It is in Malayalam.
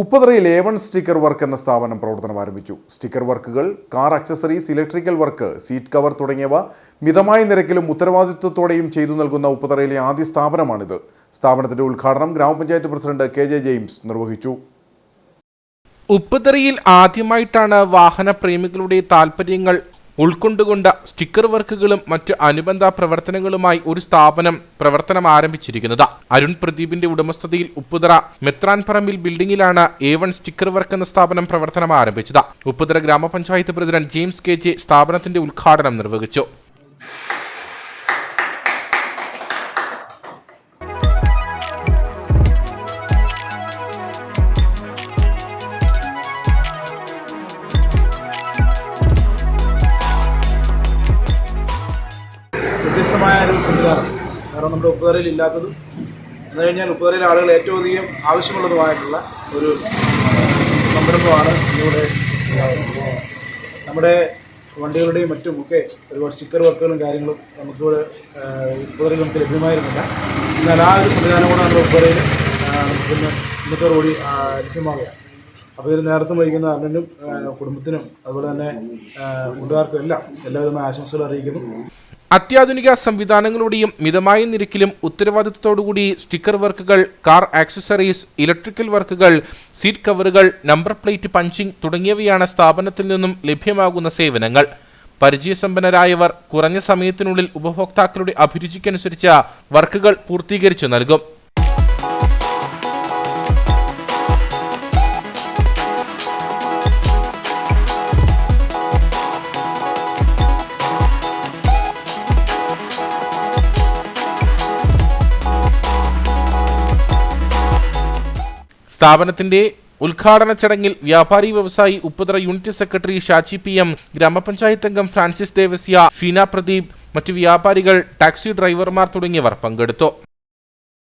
ഉപ്പതറയിൽ എ വൺ സ്റ്റിക്കർ വർക്ക് എന്ന സ്ഥാപനം പ്രവർത്തനം ആരംഭിച്ചു. സ്റ്റിക്കർ വർക്കുകൾ car accessories electrical work seat cover തുടങ്ങിയവ മിതമായ നിരക്കിലും ഉത്തരവാദിത്വത്തോടെയും ചെയ്തു നൽകുന്ന ഉപ്പതറയിലെ ആദ്യ സ്ഥാപനമാണിത്. സ്ഥാപനത്തിന്റെ ഉദ്ഘാടനം ഗ്രാമപഞ്ചായത്ത് പ്രസിഡന്റ് കെ ജെ ജെയിംസ് നിർവഹിച്ചു. ഉപ്പുതറിയിൽ ആദ്യമായിട്ടാണ് വാഹന പ്രേമികളുടെ താൽപ്പര്യങ്ങൾ ഉൾക്കൊണ്ടുകൊണ്ട് സ്റ്റിക്കർ വർക്കുകളും മറ്റ് അനുബന്ധ പ്രവർത്തനങ്ങളുമായി ഒരു സ്ഥാപനം പ്രവർത്തനം ആരംഭിച്ചിരിക്കുന്നത്. അരുൺ പ്രദീപിന്റെ ഉടമസ്ഥതയിൽ ഉപ്പുതറ മെത്രാൻ പറമ്പിൽ ബിൽഡിംഗിലാണ് എ വൺ സ്റ്റിക്കർ വർക്ക് എന്ന സ്ഥാപനം പ്രവർത്തനം ആരംഭിച്ചത്. ഉപ്പുതറ ഗ്രാമപഞ്ചായത്ത് പ്രസിഡന്റ് ജെയിംസ് കെ ജെ സ്ഥാപനത്തിന്റെ ഉദ്ഘാടനം നിർവഹിച്ചു. വ്യത്യസ്തമായ ഒരു സംവിധാനം. കാരണം നമ്മുടെ ഉപ്പുതറയിൽ ഇല്ലാത്തതും എന്ന് കഴിഞ്ഞാൽ ഉപ്പുതറയിലെ ആളുകൾ ഏറ്റവും അധികം ആവശ്യമുള്ളതുമായിട്ടുള്ള ഒരു സംരംഭമാണ് ഇവിടെ നമ്മുടെ വണ്ടികളുടെയും മറ്റും ഒക്കെ ഒരുപാട് സ്റ്റിക്കർ വർക്കുകളും കാര്യങ്ങളും നമുക്കിവിടെ ഉപ്പുതറയിൽ നമുക്ക് ലഭ്യമായിരുന്നില്ല. എന്നാൽ ആ ഒരു സംവിധാനം കൂടെ നമ്മുടെ ഉപ്പുതറയിൽ നമുക്ക് ഇന്ന് ഇന്നത്തെ കൂടി ലഭ്യമാവുകയാണ്. അപ്പോൾ ഇതിൽ നേരത്തെ വഹിക്കുന്ന അർണനും കുടുംബത്തിനും അതുപോലെ തന്നെ കൂട്ടുകാർക്കും എല്ലാം എല്ലാവിധമായ ആശംസകൾ അറിയിക്കുന്നു. അത്യാധുനിക സംവിധാനങ്ങളുടെയും മിതമായ നിരക്കിലും ഉത്തരവാദിത്തത്തോടുകൂടി സ്റ്റിക്കർ വർക്കുകൾ കാർ ആക്സസറീസ് ഇലക്ട്രിക്കൽ വർക്കുകൾ സീറ്റ് കവറുകൾ നമ്പർ പ്ലേറ്റ് പഞ്ചിംഗ് തുടങ്ങിയവയാണ് സ്ഥാപനത്തിൽ നിന്നും ലഭ്യമാകുന്ന സേവനങ്ങൾ. പരിചയസമ്പന്നരായവർ കുറഞ്ഞ സമയത്തിനുള്ളിൽ ഉപഭോക്താക്കളുടെ അഭിരുചിക്കനുസരിച്ച് വർക്കുകൾ പൂർത്തീകരിച്ചു നൽകും. സ്ഥാപനത്തിന്റെ ഉദ്ഘാടന ചടങ്ങിൽ വ്യാപാരി വ്യവസായി Upputhara unit secretary Shaji P M ഗ്രാമപഞ്ചായത്ത് അംഗം ഫ്രാൻസിസ് ദേവസ്യ ഷീന പ്രദീപ് മറ്റ് വ്യാപാരികൾ ടാക്സി ഡ്രൈവർമാർ തുടങ്ങിയവർ പങ്കെടുത്തു.